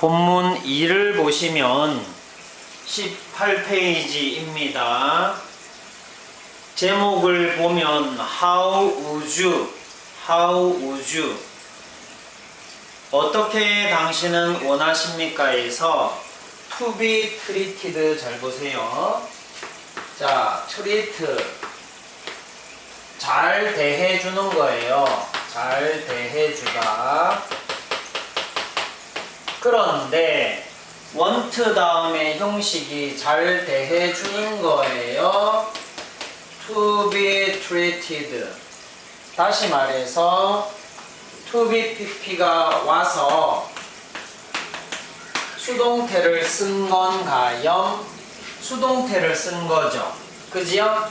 본문 2를 보시면 18페이지입니다. 제목을 보면 How would you? How would you? 어떻게 당신은 원하십니까?에서 to be treated 잘 보세요. 자, treat 잘 대해주는 거예요. 잘 대해주다. 그런데 want 다음에 형식이 잘 대해주는 거예요. to be treated. 다시 말해서 to be pp가 와서 수동태를 쓴 건가요? 수동태를 쓴 거죠. 그지요?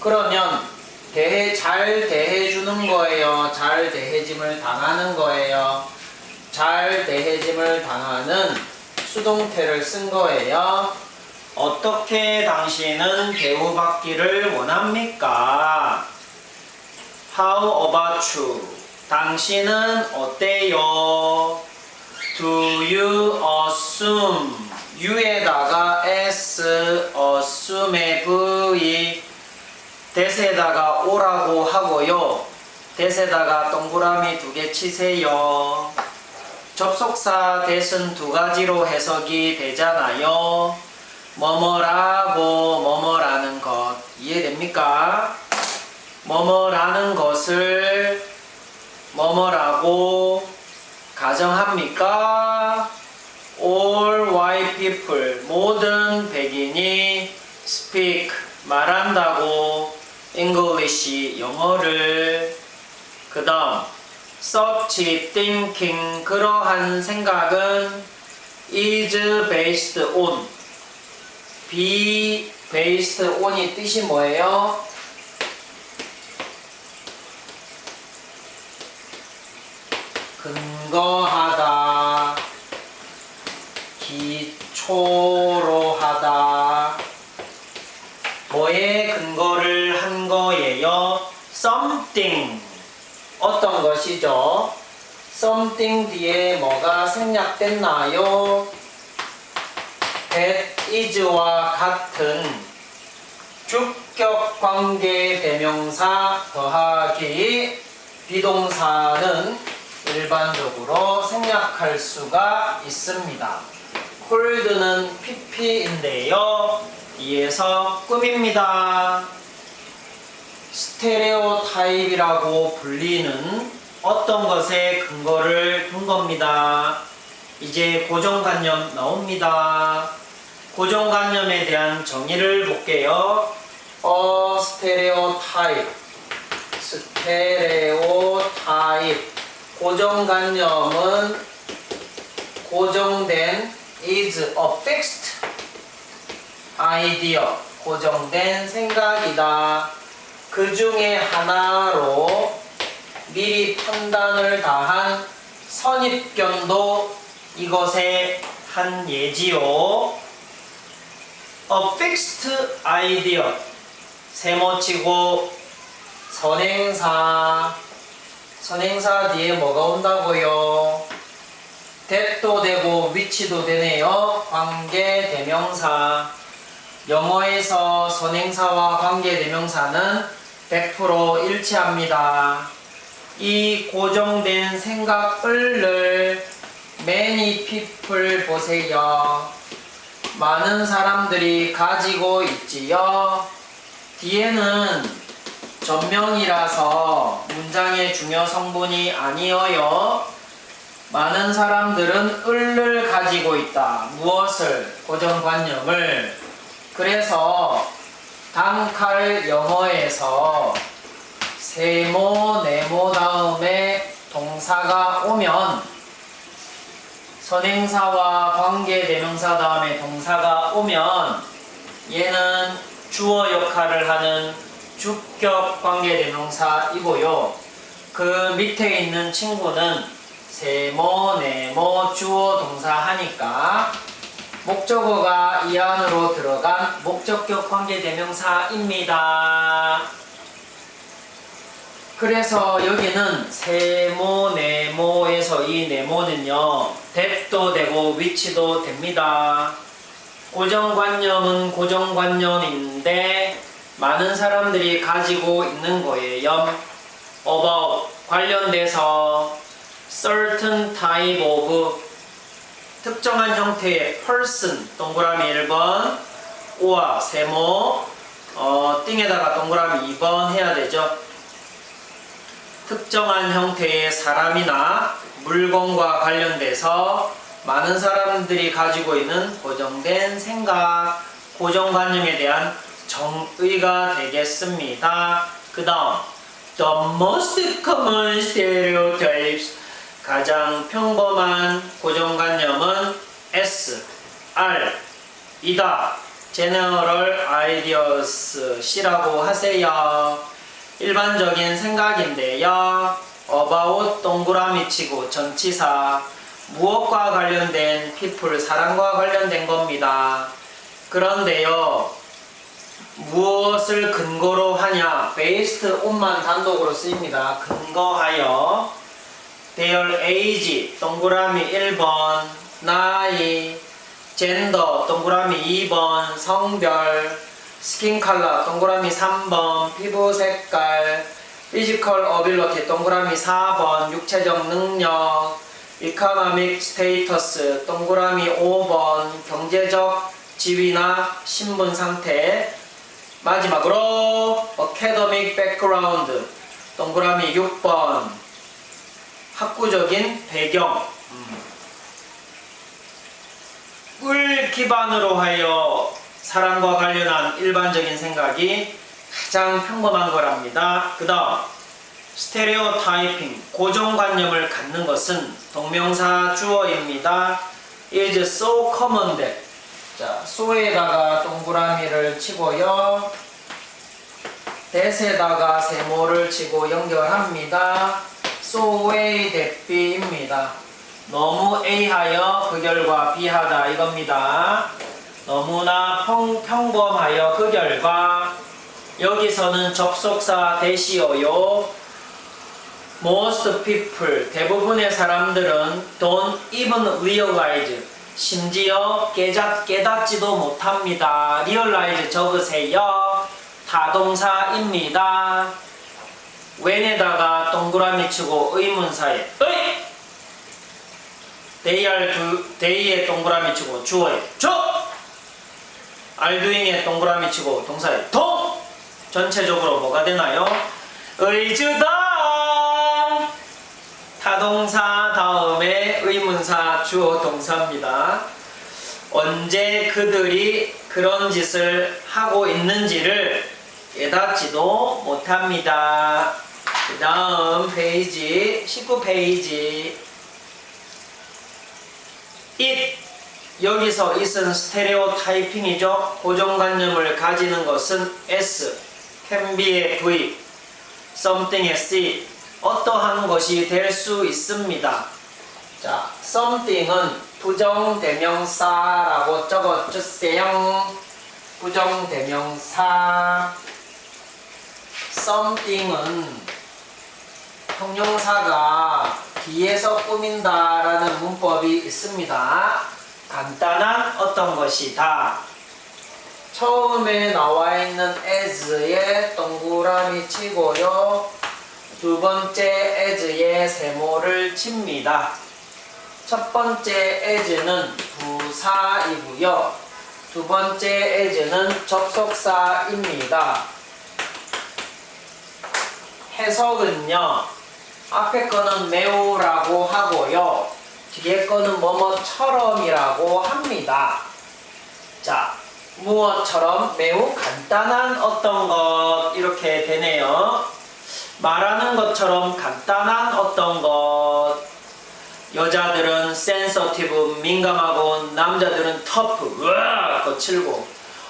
그러면 대해 잘 대해주는 거예요. 잘 대해짐을 당하는 거예요. 잘 대해짐을 당하는 수동태를 쓴 거예요. 어떻게 당신은 대우받기를 원합니까? How about you? 당신은 어때요? Do you assume? you에다가 s, assume의 v, 대세에다가 오라고 하고요. 대세에다가 동그라미 두 개 치세요. 접속사 대신 두 가지로 해석이 되잖아요. 뭐뭐라고 뭐뭐라는 것 이해됩니까? 뭐뭐라는 것을 뭐뭐라고 가정합니까? All white people 모든 백인이 speak 말한다고 English 영어를 그 다음 such thinking 그러한 생각은 is based on be based on이 뜻이 뭐예요? 근거하다 기초로 하다 뭐에 근거를 한 거예요? something 어떤 것이죠? something 뒤에 뭐가 생략됐나요? that is와 같은 주격 관계 대명사 더하기 비동사는 일반적으로 생략할 수가 있습니다. 콜드는 pp인데요. 이에서 꿈입니다. 스테레오 타입이라고 불리는 어떤 것에 근거를 둔 겁니다. 이제 고정관념 나옵니다. 고정관념에 대한 정의를 볼게요. 어, 스테레오 타입. 스테레오 타입. 고정관념은 고정된 is a fixed idea. 고정된 생각이다. 그 중에 하나로 미리 판단을 다한 선입견도 이것의 한 예지요. A fixed idea. 세모치고 선행사. 선행사 뒤에 뭐가 온다고요? that도 되고 which도 되네요. 관계 대명사. 영어에서 선행사와 관계 대명사는 100% 일치합니다. 이 고정된 생각을 many people 보세요. 많은 사람들이 가지고 있지요. 뒤에는 전명이라서 문장의 중요 성분이 아니어요. 많은 사람들은 을을 가지고 있다. 무엇을? 고정관념을. 그래서 단칼 영어에서 세모, 네모 다음에 동사가 오면 선행사와 관계대명사 다음에 동사가 오면 얘는 주어 역할을 하는 주격 관계대명사이고요. 그 밑에 있는 친구는 세모, 네모, 주어 동사 하니까 목적어가 이 안으로 들어간 목적격 관계대명사입니다. 그래서 여기는 세모, 네모에서 이 네모는요, dep도 되고 위치도 됩니다. 고정관념은 고정관념인데 많은 사람들이 가지고 있는 거예요. about 관련돼서 certain type of 특정한 형태의 person 동그라미 1번 오와 세모 어, 띵에다가 동그라미 2번 해야 되죠. 특정한 형태의 사람이나 물건과 관련돼서 많은 사람들이 가지고 있는 고정된 생각, 고정관념에 대한 정의가 되겠습니다. 그 다음, the most common stereotypes 가장 평범한 고정관념은 S, R, 이다. General Ideas C라고 하세요. 일반적인 생각인데요. about 동그라미 치고 전치사 무엇과 관련된 people 사람과 관련된 겁니다. 그런데요. 무엇을 근거로 하냐? based on만 단독으로 쓰입니다. 근거하여 their age 동그라미 1번 나이 젠더 동그라미 2번 성별 스킨 컬러 동그라미 3번 피부 색깔 피지컬 어빌러티 동그라미 4번 육체적 능력 이카노믹 스테이터스 동그라미 5번 경제적 지위나 신분 상태. 마지막으로 어캐더믹 백그라운드 동그라미 6번 학구적인 배경 꿀 기반으로 하여 사랑과 관련한 일반적인 생각이 가장 평범한 거랍니다. 그 다음 스테레오 타이핑 고정관념을 갖는 것은 동명사 주어입니다. is so common that 자, so에다가 동그라미를 치고요. that에다가 세모를 치고 연결합니다. That be입니다. 너무 A하여 그 결과 B하다 이겁니다. 너무나 평, 평범하여 그 결과 여기서는 접속사 대시어요. Most people 대부분의 사람들은 don't even realize 심지어 깨닫, 깨닫지도 못합니다. realize 적으세요. 타동사입니다. When에다가 동그라미 치고 의문사에 의 데이알 두 데이에 동그라미 치고 주어에 저 알두잉에 동그라미 치고 동사에 동 전체적으로 뭐가 되나요? 의주다 타동사 다음에 의문사 주어 동사입니다. 언제 그들이 그런 짓을 하고 있는지를 깨닫지도 못합니다. 그 다음 페이지 19페이지 it 여기서 it은 스테레오 타이핑이죠. 고정관념을 가지는 것은 s, can be의 v, something의 c, 어떠한 것이 될 수 있습니다. 자, something은 부정대명사라고 적어주세요. 부정대명사. Something은 형용사가 뒤에서 꾸민다 라는 문법이 있습니다. 간단한 어떤 것이다. 처음에 나와 있는 as에 동그라미 치고요. 두 번째 as에 세모를 칩니다. 첫 번째 as는 부사이고요. 두 번째 as는 접속사입니다. 해석은요. 앞에 거는 매우라고 하고요. 뒤에 거는 뭐뭐처럼이라고 합니다. 자, 무엇처럼 매우 간단한 어떤 것 이렇게 되네요. 말하는 것처럼 간단한 어떤 것. 여자들은 센서티브 민감하고 남자들은 터프 으아 거칠고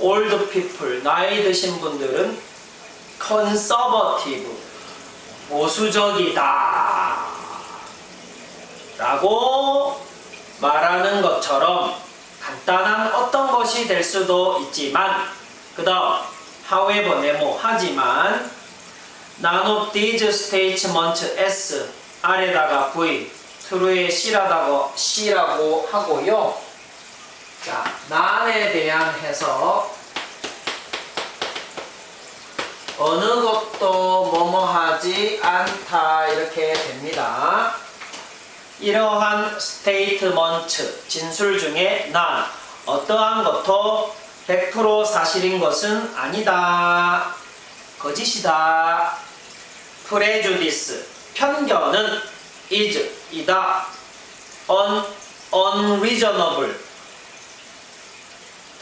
올드 피플 나이 드신 분들은 컨서버티브 보수적이다 라고 말하는 것처럼 간단한 어떤 것이 될 수도 있지만 그 다음 however 네모 하지만 None of these statements S 아래다가 V true에 C라다고 C라고 하고요. 자, 난에 대한 해석 어느 것도 뭐뭐하지 않다 이렇게 됩니다. 이러한 스테이트먼트 진술 중에 난 어떠한 것도 100% 사실인 것은 아니다. 거짓이다. 프레주디스 편견은 is 이다. un unreasonable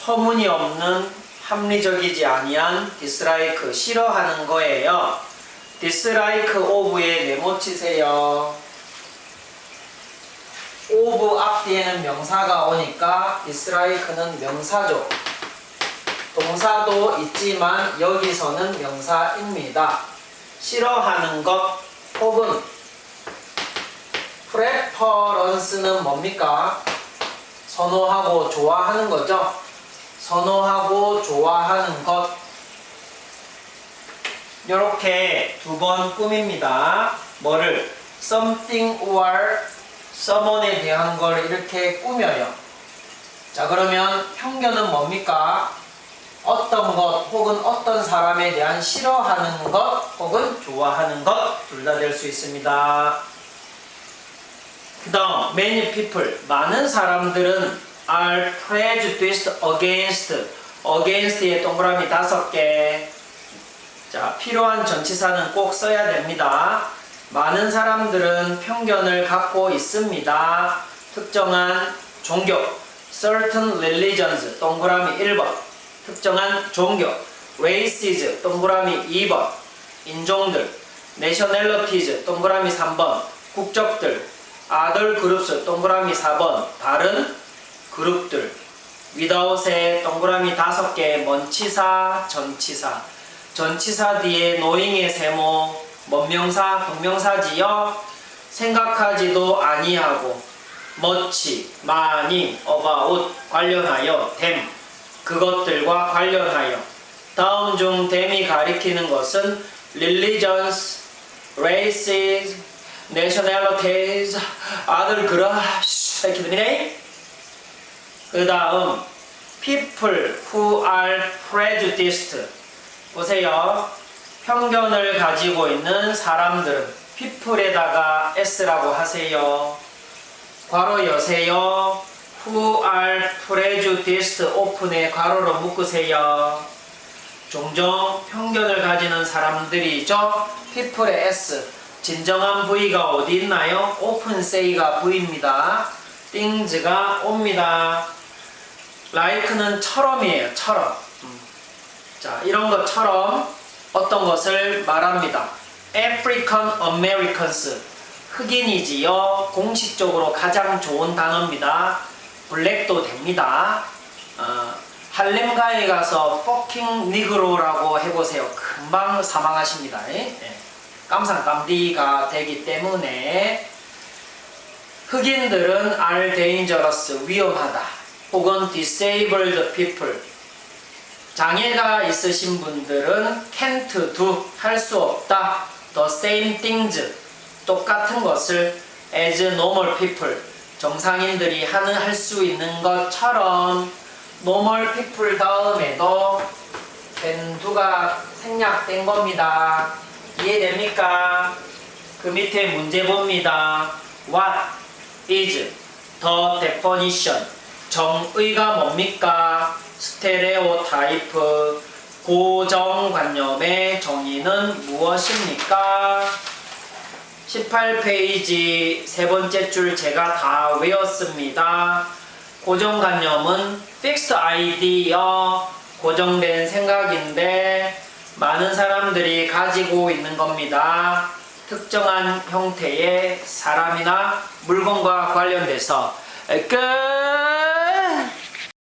터무니없는 합리적이지 아니한 dislike 싫어하는 거예요. dislike of의 네모 치세요. of 앞뒤에는 명사가 오니까 dislike는 명사죠. 동사도 있지만 여기서는 명사입니다. 싫어하는 것 혹은 preference는 뭡니까? 선호하고 좋아하는 거죠. 선호하고 좋아하는 것. 이렇게 두 번 꾸밉니다. 뭐를? something or someone에 대한 걸 이렇게 꾸며요. 자, 그러면 편견은 뭡니까? 어떤 것 혹은 어떤 사람에 대한 싫어하는 것 혹은 좋아하는 것 둘 다 될 수 있습니다. 그 다음 many people 많은 사람들은 are prejudiced against against의 동그라미 다섯 개. 자 필요한 전치사는 꼭 써야 됩니다. 많은 사람들은 편견을 갖고 있습니다. 특정한 종교 certain religions 동그라미 1번 특정한 종교 races 동그라미 2번 인종들 nationalities 동그라미 3번 국적들 other groups 동그라미 4번 다른 그룹들 without의 동그라미 5개 먼치사 전치사. 전치사 뒤에 노잉의 세모 먼명사 동명사지요 생각하지도 아니하고 much 많이 about 관련하여 them 그것들과 관련하여. 다음 중 댐이 가리키는 것은 religions, races, nationalities, other groups 이렇게 됩니다. 그 다음 people who are prejudiced 보세요. 편견을 가지고 있는 사람들은 people에다가 s라고 하세요. 괄호 여세요. who are prejudiced open에 괄호로 묶으세요. 종종 편견을 가지는 사람들이죠. people의 s. 진정한 V가 어디 있나요? open say가 V입니다. things가 옵니다. Like는 처럼이에요. 처럼. 음. 자, 이런 것처럼 어떤 것을 말합니다. African Americans. 흑인이지요. 공식적으로 가장 좋은 단어입니다. 블랙도 됩니다. 어, 할렘가에 가서 fucking negro라고 해보세요. 금방 사망하십니다. 예? 깜상깜디가 되기 때문에 흑인들은 dangerous 위험하다. 혹은 disabled people 장애가 있으신 분들은 can't do 할 수 없다. the same things 똑같은 것을 as normal people 정상인들이 하는 할 수 있는 것처럼 normal people 다음에도 벤두가 생략된 겁니다. 이해됩니까? 그 밑에 문제 봅니다. What is the definition? 정의가 뭡니까? 스테레오 타이프 고정관념의 정의는 무엇입니까? 18페이지 세 번째 줄 제가 다 외웠습니다. 고정관념은 fixed idea, 고정된 생각인데 많은 사람들이 가지고 있는 겁니다. 특정한 형태의 사람이나 물건과 관련돼서 끝!